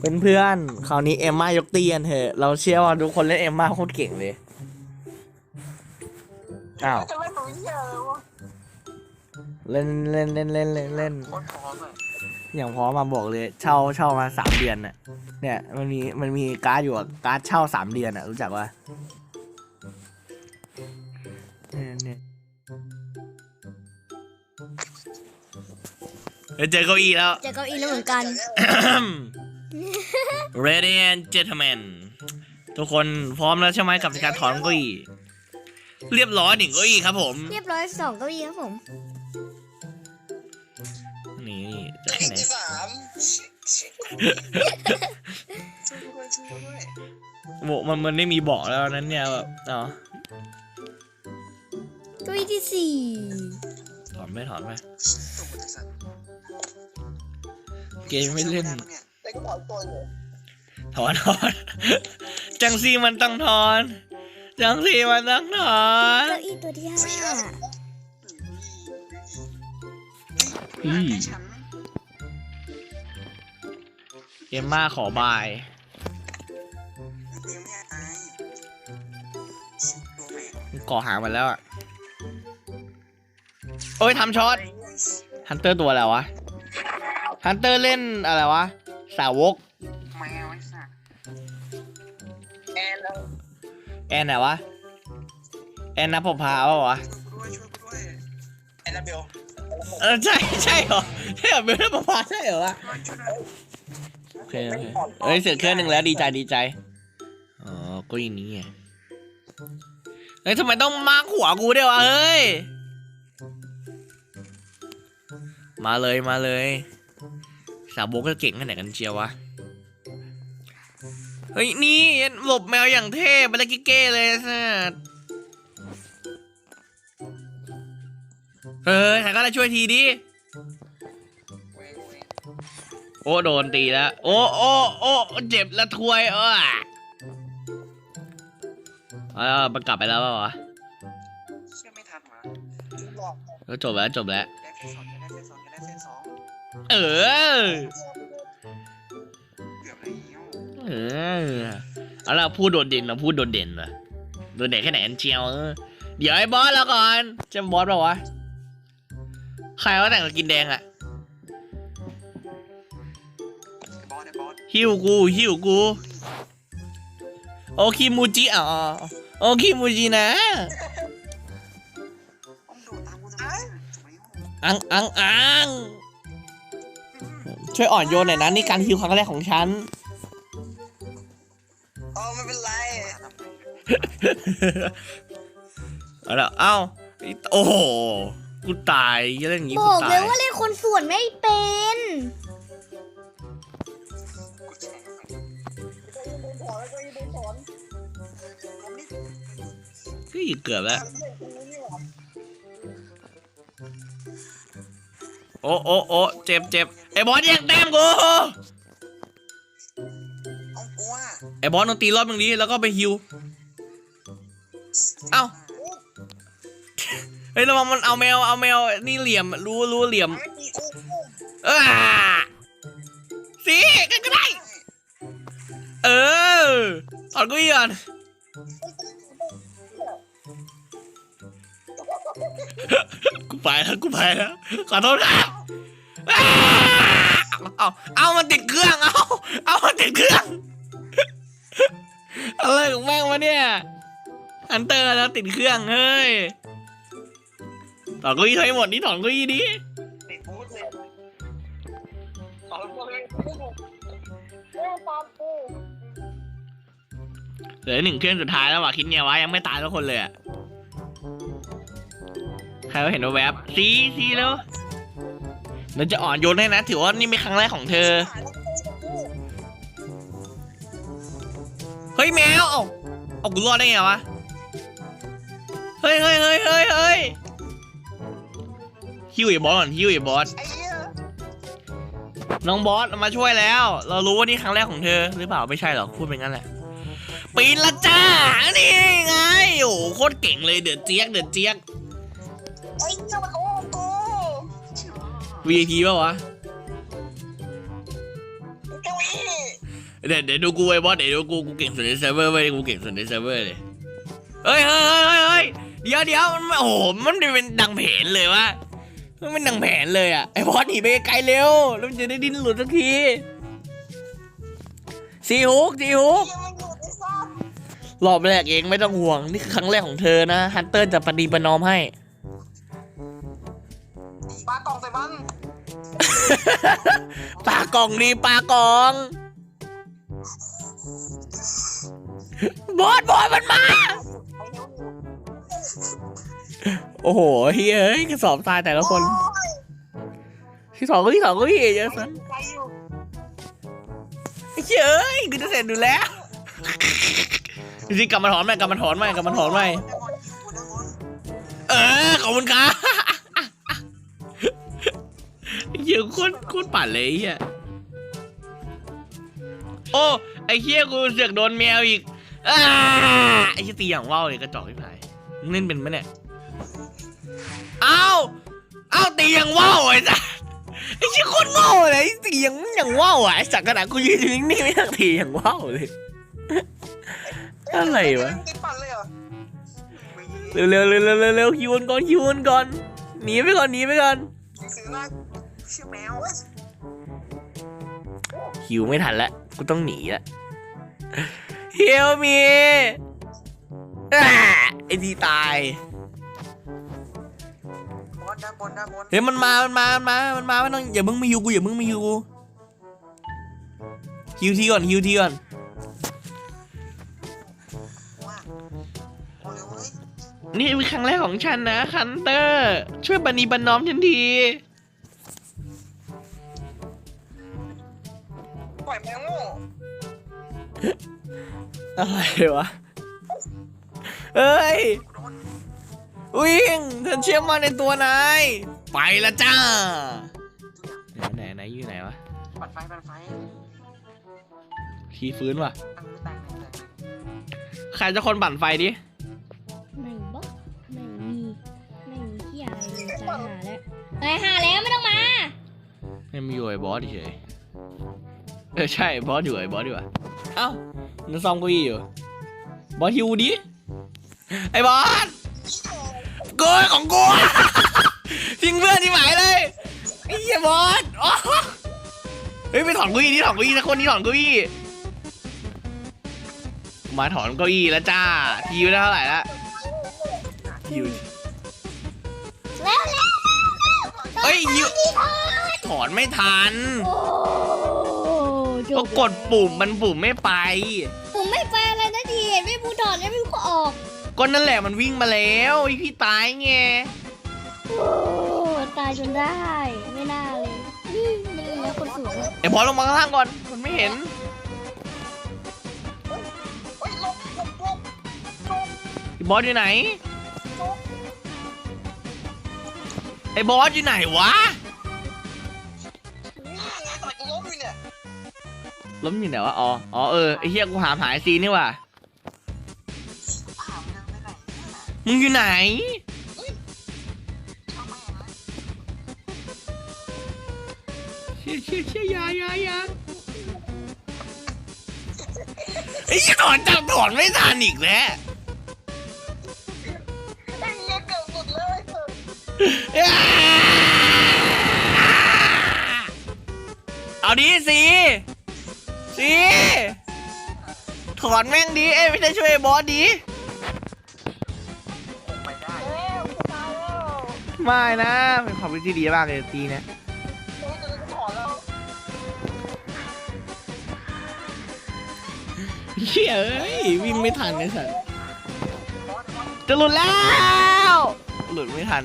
เป็นเพื่อนๆคราวนี้เอมมายกตีกันเถอะ เราเชื่อว่าทุกคนเล่นเอมมาโคตรเก่งเลย อ้าว จะเล่นตัวเหี้ยเลยวะเล่นเล่นเล่นเล่นเล่นเล่น โคตรพร้อมอะอย่างพอมาบอกเลย เช่าเช่ามาสามเดือนน่ะ เนี่ยมันมีมันมีการ์ดอยู่อะการ์ดเช่าสามเดือนอะรู้จักว่าเนี่ยเนี่ยเฮ้ยเจอเก้าอี้แล้ว เจะเก้าอี้แล้วเหมือนกัน Ready and gentlemen ทุกคนพร้อมแล้วใช่ไหมกับการถอนเก้าอี้เรียบร้อยหนึ่งเก้าอี้ครับผม เรียบร้อยสองเก้าอี้ครับผม นี่นี่จะอีที่ไหนกที่สามช่วยด้วยช่วยด้วยโบมันมันไม่มีบอกแล้วนั้นเนี่ยแบบอ๋อเก้าอี้ที่สี่ถอนไม่ถอนไปตัวมันจะสั่นเกมไม่เล่น แต่ก็ถอนตัวอยู่ถอนถอนจังซีมันต้องถอน จังซีมันต้องถอนเก้าอี้ตัวที่ห้าอืมให้ฉันเอมมาขอบายเลี้ยงไม่อายตัวแม่ก่อหางมันแล้วอะโอ้ยทำช็อตฮันเตอร์ตัวอะไรวะฮันเตอร์เล่นอะไรวะ สาวกแมวไอ้สัสแอนแล้วแอนไหนวะ แอนนับพพาเปล่าวะช่วยกูด้วยช่วยกูด้วยแอนนาเบลเออใช่ใช่เหรอใช่เหรอเบลนับพพาใช่เหรอวะช่วยด้วยโอเคโอเคเอ้ยเสือเครื่องหนึ่งแล้วดีใจดีใจอ๋อก็อย่างนี้ไงเฮ้ยทำไมต้องมาร์คหัวกูด้วยวะเฮ้ยมาเลยมาเลย สาวกก็เก่งขนาดกันเชียววะ เฮ้ย นี่หลบแมวอย่างเท่ไปเลยกิ๊กเก้เลยสัสเฮ้ยใครก็ได้ช่วยทีดิเว้ยเว้ยโอ้โดนตีแล้ว โอ้โอ้โอ้เจ็บละทวยเออเออมันกลับไปแล้วเปล่าวะเชื่อไม่ทันวะบอกก็จบแล้วจบแล้ว ได้เส้นสองได้เส้นสองได้เส้นสอง เออ เกือบแล้วเออเอาล่ะพูดโดดเด่นเราพูดโดดเด่นเหรอโดดเด่นแค่ไหนกันเชียวเออเดี๋ยวไอ้บอสแล้วก่อนจำบอสเปล่าวะใครว่าแต่งกับกินแดงอะบอสเนี่ยบอสหิวกูหิวกูโอคิมูจิอ๋อโอคิมูจินะต้องโดดตามกูทำไมทำไมอังอังอัง ช่วยอ่อนโยนหน่อยนะนี่การฮิวครั้งแรกของฉันอ๋อไม่เป็นไรเอาละเอ้าโอ้โหกูตายเล่นอย่างงี้บกูอกตาเลยยว่าเล่นคนส่วนไม่เป็นกูแฉก็ยิงโดนถอนก็ยิงโดนถอนผมนี่เฮ้ยเกือบแล้วทำเรื่องกูนี่หว่าโอ้โอ้โอ้เจ็บเจ็บ ไอ้บอสแย่งแต้มกูเอากูอะไอ้บอสต้องตีรอบนึงนี้แล้วก็ไปฮิว เอ้า เฮ้ยระวังมันเอาแมวเอาแมวนี่เหลี่ยมรู้รู้เหลี่ยมไม่ตีกูกูเออสิกันก็ได้ เออถอดกูอีกก่อนกูไปแล้วกูไปแล้วขอโทษครับอ้า เอาเอามันติดเครื่อง เอาเอามันติดเครื่อง อะไรของแม่งวะเนี่ยฮันเตอร์แล้วติดเครื่อง เฮ้ยถอดเกูอีให้หมดนี่ถอดเกูอีดิติดบูธเลยถอนกูเลยเหลือหนึ่งเครื่องสุดท้ายแล้วว่ะคิดไงวะยังไม่ตายทุกคนเลยอะใครก็เห็นว่าแวบซีซีแล้ว เราจะอ่อนโยนให้นะ ถือว่านี่เป็นครั้งแรกของเธอ เฮ้ยแมวเอาเอากูรอดได้ไงวะ เฮ้ยเฮ้ยเฮ้ยเฮ้ยเฮ้ยฮิวไอ้บอสก่อนฮิวไอ้บอสไอ้เหี้ยน้องบอสมาช่วยแล้ว เรารู้ว่านี่ครั้งแรกของเธอ หรือเปล่าไม่ใช่หรอกพูดเป็นงั้นแหละปีนละจ้า นี่ไง โอ้โหโคตรเก่งเลยเดือดเจี๊ยกเดือดเจี๊ยกไอ้เหี้ยมัน VIP ป่าวะเจ้าอีเดี๋ยวเดี๋ยวดูกูไอ้บอสเดี๋ยวดูกูกูเก่งสุดในเซิร์ฟเวอร์เว้ยกูเก่งสุดในเซิร์ฟเวอร์เลยเฮ้ยเฮ้ยเฮ้ยเฮ้ยเฮ้ยเดี๋ยวเดี๋ยวมันโอ้โหมันเป็นดังแผนเลยวะมันเป็นดังแผนเลยอะไอ้บอสหนีไปไกลเร็วแล้วมันจะได้ดิ้นหลุดสักทีซีฮุกซีฮุกยังมันอยู่ในซอกรอบแรกเองไม่ต้องห่วงนี่คือครั้งแรกของเธอนะฮันเตอร์จะปฏิประนอมให้ ปลากล่องใส่มันปลากล่องดีปลากล่องบอสบอสมันมาไอ้เหี้ยโอ้โหเฮ้ยเฮ้ยกระสอบทรายแต่ละคน ที่สองก็ที่สองก็ที่เยอะสันไปอยู่ไอ้เหี้ยเอ้ยกูจะเสร็จดูแล้วจริงๆกลับมาถอนใหม่กลับมาถอนใหม่กลับมาถอนใหม่เออขอบคุณครับ หี้ยโคตรโคตรปั่นเลยไอ้เหี้ยโอ้ไอ้เหี้ยกูเสือกโดนแมวอีกอ้าไอ้เหี้ยตีอย่างว่าวเลยกระจอกที่ไหนมึงเล่นเป็นไหมเนี่ยเอ้าเอ้าตีอย่างว่าวไอ้สัสไอ้เหี้ยโคตรโง่เลยไอ้ตีอย่างอย่างว่าวอะไอ้สักขนาดกูยืนอยู่นิ่งๆไม่อยากตีอย่างว่าวเลย อะไรวะ ติดปั่นเลยเหรอเร็วเร็วเร็วเร็วเร็วเร็วคิวมันก่อนคิวมันก่อนหนีไปก่อนหนีไปก่อน ซื้อมา ชื่อแมวคิวไม่ทันแล้วกูต้องหนีละเฮลมีอ่าไอ้ดีตายบนด้านบนด้านบนเฮ้ยมันมามันมามันมามันมาไม่ต้องอย่ามึงมาฮิวกูอย่ามึงมาฮิวกูฮิวทีก่อนฮิวทีก่อนว่าเอาเร็วเลยนี่เป็นครั้งแรกของฉันนะคันเตอร์ ช่วยบันนีบันน้อมฉันที ปล่อยแมวโง่อะไรวะ เอ้ยโดนวิ่งฉันเชื่อมั่นในตัวนาย ไปละจ้า ไหนไหนไหนอยู่ไหนวะ ปัดไฟปัดไฟทีฟื้นว่ะ ตั้งไม่ตั้งไม่ตั้งใครจะคนปั่นไฟดิ ไม่บอกไม่มีไม่มีที่อะไรเลยตายหาแล้วตายหาแล้วไม่ต้องมาไม่มีอยู่ไอ้บอสเฉย เออใช่บอสอยู่ไอ้บอสดีกว่าเอ้านั่นซ่อมเก้าอี้อยู่ บอสฮิวดิไอ้บอสกูของกูทิ้งเพื่อนที่หมายเลยไอ้เหี้ยบอสอ๋อเฮ้ยไปถอนเก้าอี้นี่ถอนเก้าอี้สักคนนี่ถอนเก้าอี้มาถอนเก้าอี้แล้วจ้าทีไปได้เท่าไหร่ละทีวแล้วแล้วเฮ้ยฮิวถอนไม่ทันโอ้จก็บกดปุ่มมันปุ่มไม่ไป ผมไม่ไปอะไรนะทีเห็นไม่พูดถอนแล้วไม่พูดออกก็นั่นแหละมันวิ่งมาแล้วไอพี่ตายไงโอ้ตายจนได้ไม่น่าเลยนี่มันเป็นแล้วคนสวยไอบอสลงมาข้างล่างก่อนมันไม่เห็นเฮ้ยลบลบลบไอบอสอยู่ไหนไอบอสอยู่ไหนวะ ล้มอยู่ไหนวะ อ๋อ อ๋อ เออ ไอเฮียกูหามหายซีนี่ว่ะผ่านยังไม่ไหนมึงอยู่ไหน เชี่ยเชี่ยเชี่ยอยาอยาอยาไอ้เหี้ยถอนจับถอนไม่ทันอีกแล้วไอ้เหี้ยเกือบหมดเลยเอาดิสิ สิถอนแม่งดีเอ้ยไม่ได้ช่วยไอ้บอสดีไปได้แล้วตายแล้วไม่นะเป็นความเป็นที่ดีมากเลยตีเนะโอ้ยจะถอนแล้วเชี่ยเอ้ยวิ่งไม่ทันไอ้สัสบอสบอสจะหลุดแล้ว หลุดไม่ทัน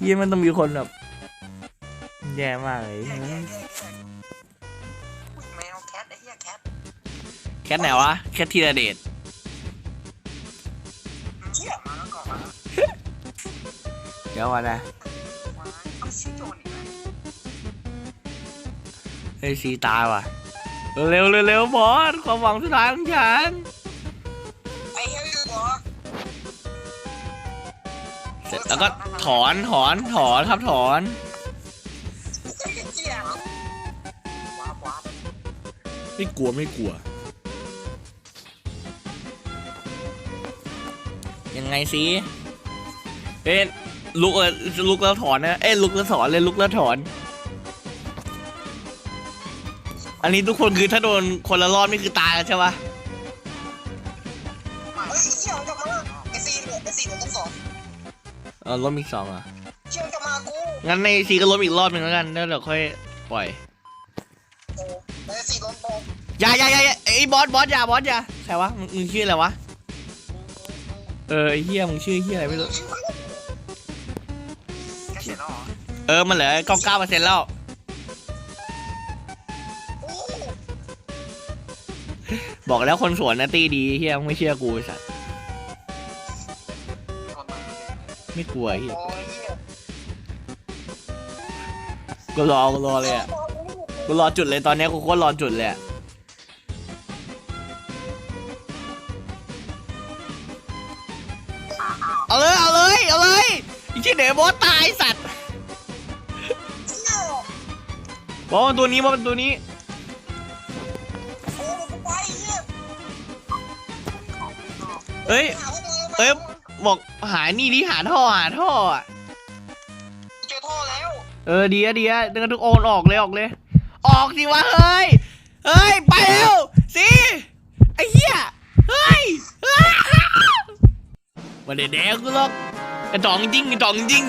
เยี่ยมันต้องมีคนแบบแย่มากเลยแย่แย่แย่แย่อุ๊ย แคทไหนวะ แคททีระเดชเหี้ยมาแล้วก่อนมาแล้วเดี๋ยวก่อนนะมาเอาชื่อโจรอีกแล้วเฮ้ยซีตายว่ะ เร็วเร็วเร็วบอสความหวังสุดท้ายของฉัน ไอ้เหี้ยอยู่บอสเสร็จแล้วก็ถอนถอนถอนครับถอนเหี้ยว้าบว้าบไม่กลัวไม่กลัว ไงสิเอ้ยลุกเออลุกแล้วถอนนะ เอ้ยลุกแล้วถอนเลยลุกแล้วถอน อันนี้ทุกคนคือถ้าโดนคนละรอบนี่คือตายแล้วใช่ปะเฮ้ยเชี่ยวกลับมาไอซีเหลือไอซีเหลือต้องสองเออล้มอีกสองอะเชี่ยวกลับมากูงั้นในซีก็ล้มอีกรอบหนึ่งแล้วกันแล้วเดี๋ยวค่อยปล่อยโอ้ไอซีล้มตรงอย่าอย่าอย่าอย่าไอ้บอสบอสอย่าบอสอย่าใครวะมึงมึงชื่ออะไรวะ เออไอ้เฮียมึงชื่อเฮียอะไรไม่รู้ แค่เสร็จแล้วเหรอเออ มันเหลือเก้าเก้าเปอร์เซ็นต์แล้ว บอกแล้วคนสวนนะตีดีเฮียมึงไม่เชื่อกูไอ้สัสไม่กลัวไอ้เฮียโอ้ยกูรอกูรอเลยอะกูรอจุดเลยตอนเนี้ยกูโคตรรอจุดเลยอะ ไอ้เชี่ยเดี๋ยวบอสตายไอ้สัตว์เชี่ยวบอสมันตัวนี้บอสมันตัวนี้โอ้กูไปเหี้ยเอ้ยหาพวกมึงเอ้ย บอกหานี่ดิหาท่อหาท่ออะเจอท่อแล้วเออดีอะดีอะเดินทุกโอนออกเลยออกเลย ออกสิวะเฮ้ย เฮ้ย ไปเร็วสิไอ้เหี้ย เฮ้ยวันเด็กแดกกูหรอก กระจองจริงกระจองจริง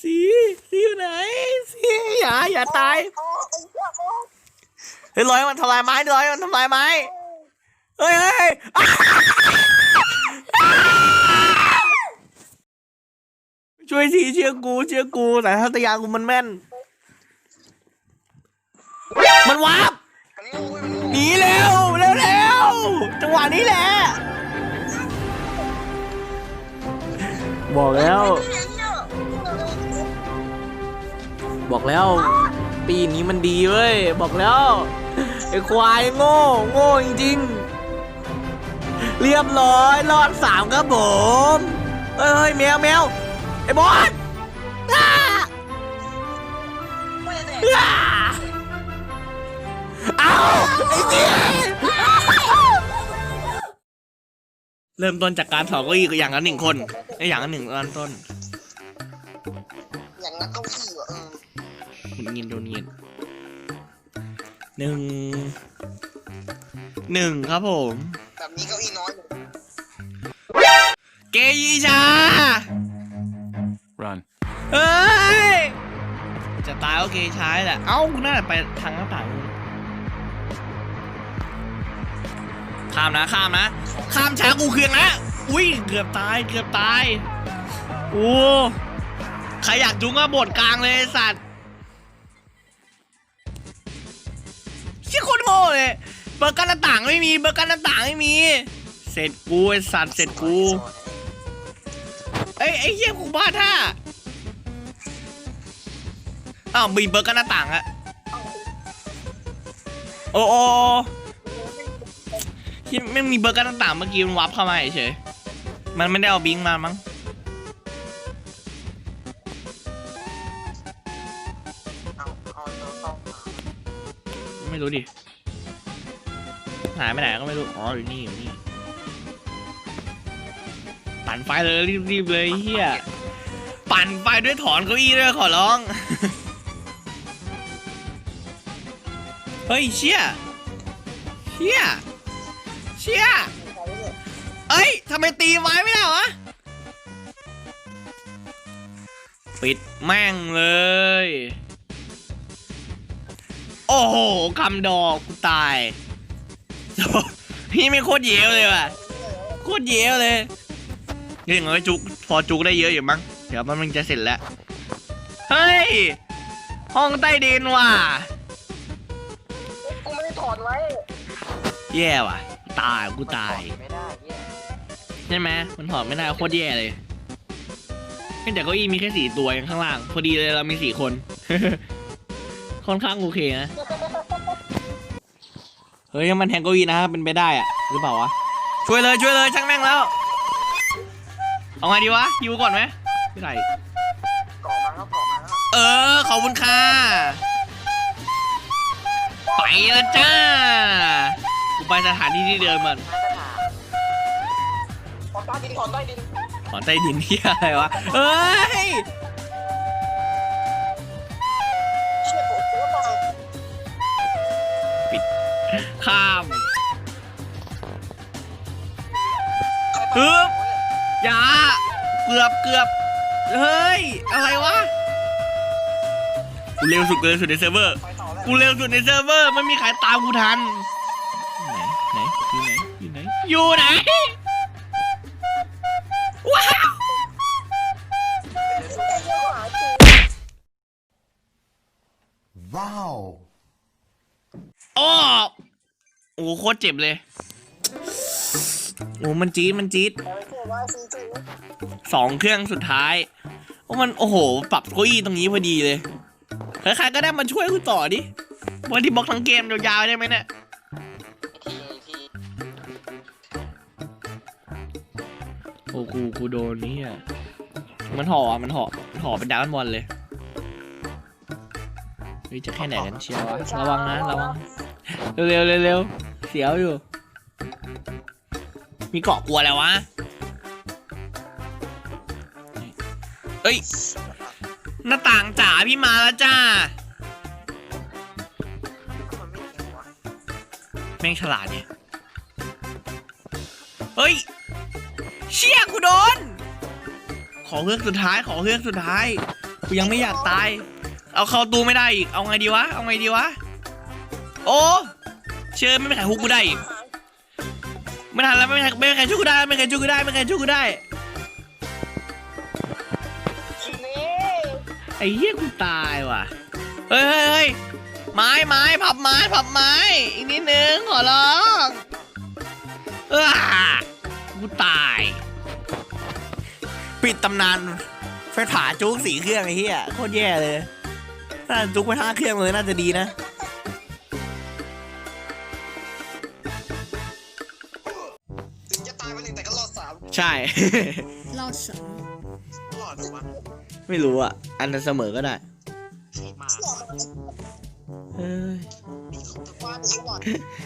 สีสีอยู่ไหนสีอย่าอย่าตายเฮ้ยร้อยมันทำลายไม้ดิร้อยมันทำลายไม้เฮ้ยเฮ้ยช่วยสิเชื่อกูเชื่อกูแต่ทัตยากูมันแม่น มันวาบหนีเร็วเร็วเร็วจังหวะนี้แหละ บอกแล้ว บอกแล้ว ปีนี้มันดีเว้ย บอกแล้วไอ้ควายโง่ โง่จริงๆ เรียบร้อย รอดสามครับผม เฮ้ยเฮ้ยแมวแมวไอ้บอส เริ่มต้นจากการถอดเก้าอี้อย่างละหนึ่งคนไอ้อย่างละหนึ่งตอนต้นอย่างนั้นเก้าอี้ว่ะเออหมุนเงินโดนเงินหนึ่งหนึ่งครับผม แบบนี้เก้าอี้น้อยอยู่เกยีชา Run. เฮ้ย จะตายก็เกย์ชาแหละเอ้ากูน่าจะไปทางหน้าต่างนู่น ข้ามนะข้ามนะ ข้ามช้ากูเคืองนะอุ้ยเกือบตายเกือบตายโอ้ใครอยากจุ้งก็บทกลางเลยสัตว์เชี่ยคนโง่เลยเบอร์กันหน้าต่างไม่มีเบอร์กันหน้าต่างไม่มีเสร็จกูไอสัตว์เสร็จกูเอ้ยไอ้เหี้ยกูบ้าท่าอ้าวมีเบอร์กันหน้าต่างอะโอ้โอ้ ที่ไม่มีเบอร์กันต่างเมื่อกี้มันวับเข้ามาเฉยมันไม่ได้เอาบิงมามั้งไม่รู้ดิ หายไปไหนก็ไม่รู้ อ๋ออยู่นี่อยู่นี่ปั่นไฟเลยรีบๆเลยเฮียปั่นไฟด้วยถอนเก้าอี้ด้วยขอร้อง เฮ้ยเชี่ยเชี่ย ชี่ยเอ้ยทำไมตีไม้ไม่ได้วะปิดแม่งเลย โอ้โหคำดอกกูตายพี่ไม่โคตรเยวเลยว่ะโคตรเยวเลยนี่อย่างน้อยจุกพอจุกได้เยอะอยู่มั้งเดี๋ยวมันจะเสร็จแล้วเฮ้ยห้องใต้ดินว่ะกูไม่ได้ถอดไว้แย่ว่ะ ตายกูตายไม่ได้เหี้ยใช่ไหมมันถอดไม่ได้โคตรแย่เลยเฮ้ยแต่เก้าอี้มีแค่สี่ตัวอย่างข้างล่าง พอดีเลยเรามีสี่คน ค่อนข้างโอเคนะ เฮ้ยมันแทงเก้าอี้นะเป็นไปได้อะหรือเปล่าวะ ช่วยเลยช่วยเลยช่างแม่งแล้ว เอาไงดีวะยูก่อนไหมไม่ได้ก่อมาแล้วก่อมาแล้ว เออขอบคุณค่ะโอ้ไปแล้วจ้ากู ไปสถานที่ที่เดิมมันขอใต้ดินขอใต้ดินขอใต้ดินที่อะไรวะเอ้ยเชี่ยผมตัวตายข้ามใครฮึบอย่าเกือบเกือบเฮ้ย อะไรวะ กูเร็วสุดกูเร็วสุดในเซิร์ฟเวอร์ ไปต่อแล้ว กูเร็วสุดในเซิร์ฟเวอร์ ไม่มีใครตามกูทันไหนไหน อยู่ไหนอยู่ไหนอยู่ไหนว้าว Wow. อ้อโอ้โหโคตรเจ็บเลยโอ้มันจี๊ดมันจี๊ดไปเที่ยวว่าซีจีสองเครื่องสุดท้ายโอ้มันโอ้โห ปรับเก้าอี้ตรงนี้พอดีเลยใครๆก็ได้มาช่วยกูต่อดิวันที่บล็อกทั้งเกมยาวๆได้ไหมเนี่ย โอ้กูกูโดนนี่อะมันห่ออะมันห่อมันห่อเป็นดาวน์บอลเลยเฮ้ยจะแค่ไหนกันเชียววะระวังนะระวังเร็วๆเร็วๆเสียวอยู่ มีเกาะกลัวแล้ววะเอ้ยหน้าต่างจ๋าพี่มาแล้วจ้ามันไม่เกี่ยววะแม่งฉลาดเนี่ยเฮ้ย เชี่ยกูโดน ขอเฮือกสุดท้ายขอเฮือกสุดท้ายกูยังไม่อยากตาย เอาเข้าตู้ไม่ได้อีกเอาไงดีวะเอาไงดีวะโอ้เชื่อไม่มีใครฮุกกูได้อีกไม่ทันแล้วไม่มีใครไม่มีใครช่วยกูได้ไม่มีใครช่วยกูได้ไม่มีใครช่วยกูได้ทีนี้ไอ้เหี้ยกูตายว่ะเฮ้ยเฮ้ยเฮ้ยไม้ไม้พับไม้พับไม้อีกนิดนึงขอร้องเออกูตาย ปิดตำนานไฟผาจุกสีเครื่องไอ้เหี้ยโคตรแย่เลยถ้าจุกไปห้าเครื่องเลยน่าจะดีนะถึงจะตายไปหนึ่งแต่ก็รอดสามใช่ รอดสองรอดหรือวะไม่รู้อะ อันนั้นเสมอก็ได้ใครมาเฮ้ยมีของตะวันสวัสดิ์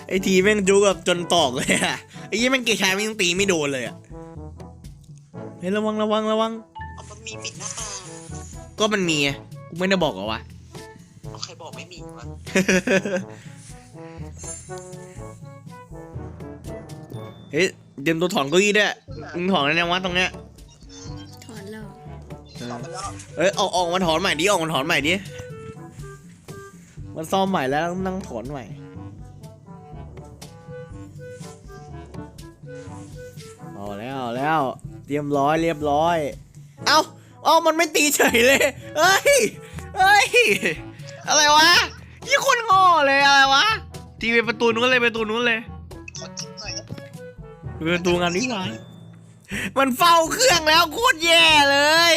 ไอทีแม่งจุกแบบจนตอกเลยอะไอ้ยี่แม่งเกชายแม่งยังตีไม่โดนเลยอะ เฮ้ยระวังระวังระวัง เอามันมีปิดหน้าต่างก็มันมีไงกูไม่ได้บอกเหรอวะ เอาใครบอกไม่มีวะเฮ้ยเตรียมตัวถอนเก้าอี้ด้วยมึงถอนอะไรนะวะตรงเนี้ยถอนแล้วตอบไปแล้วเอ้ยเอาออกมาถอนใหม่ดิออกมาถอนใหม่ดิมันซ่อมใหม่แล้วต้องนั่งถอนใหม่เอาแล้วเอาแล้วเต รียมร้อยเรียบร้อย เอ้าเอ้ามันไม่ตีเฉยเลยเฮ้ยเฮ้ย อะไรวะยี่คนงอเลยอะไรวะตีไปประตูนู้นเลยประตูนู้นเลยขอจิ้มหน่อยนะไปประตูงานวิวามันเฝ้าเครื่องแล้วโคตรแย่เลย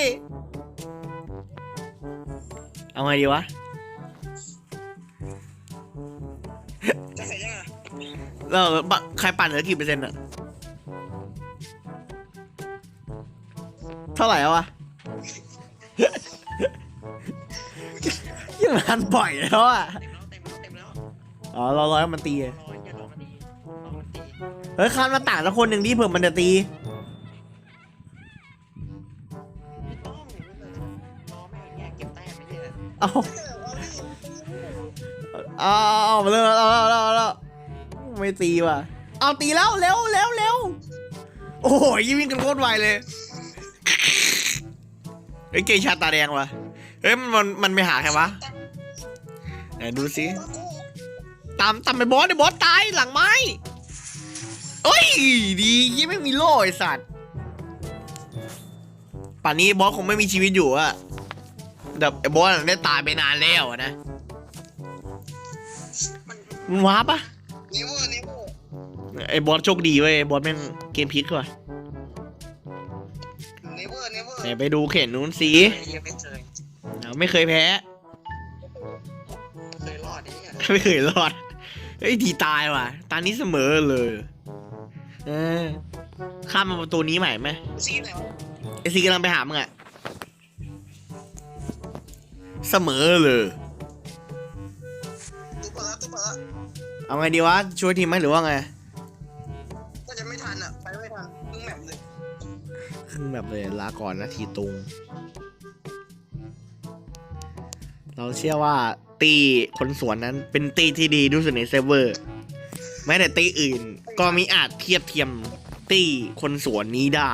เอาไงดีวะ จะเสร็จยังไงเราบะใครปั่นเหลือกี่เปอร์เซ็นต์อะ เท่าไหร่วะยังรันปล่อยแล้วอะเต็มแล้วเต็มแล้วอ๋อรอรอให้มันตีอะรออย่ารอมันดีรอมันดีเฮ้ยข้ามหน้าต่างล้วคนหนึ่งดิเผื่อมันจะตี ไม่ต้องรอแม่งแยกเก็บแต้มไม่ใช่เหรอเอาเอาเอามาเลยเอาเอาเอาเอาไม่ตีว่ะ เอาตีแล้วเร็วเร็วเร็วโอ้โหยิ่งวิ่งกันโคตรไวเลย ฮ้ยเกย์ชาตาแดงว่ะเฮ้ยมันมันมันไปหาใครวะไหนดูสิตามตามไปบอสไอ้บอสตายหลังไม้เอ้ยดียี่ไม่มีโล่ไอสัตว์ป่านนี้บอสคงไม่มีชีวิตอยู่อะแบบไอ้บอสน่ะได้ตายไปนานแล้วอะนะมันมึงว้าปะนิ้วนิ้วไอ้บอสโชคดีเว้ยไอ้บอสแม่งเกมพลิกว่ะนิ้วนิ้ว ไหนไปดูเข็นนู้นสิยังไม่เคยเอาไม่เคยแพ้เคยรอดนี่ไม่เคยรอด เฮ้ยทีตายว่ะ ตอนนี้เสมอเลย เออ ข้ามมาประตูนี้ใหม่ไหมซีไหนวะไอซีกำลังไปหามึงอะเสมอเลยดูก่อนแล้วตู้เปิดแล้วเอาไงดีวะช่วยทีมไหมหรือว่าไง ครึ่งแบบเลยลาก่อนนาทีตุง เราเชื่อว่าตีคนสวนนั้นเป็นตีที่ดีที่สุดในเซิร์ฟเวอร์ แม้แต่ตีอื่นก็มีอาจเทียบเทียมตีคนสวนนี้ได้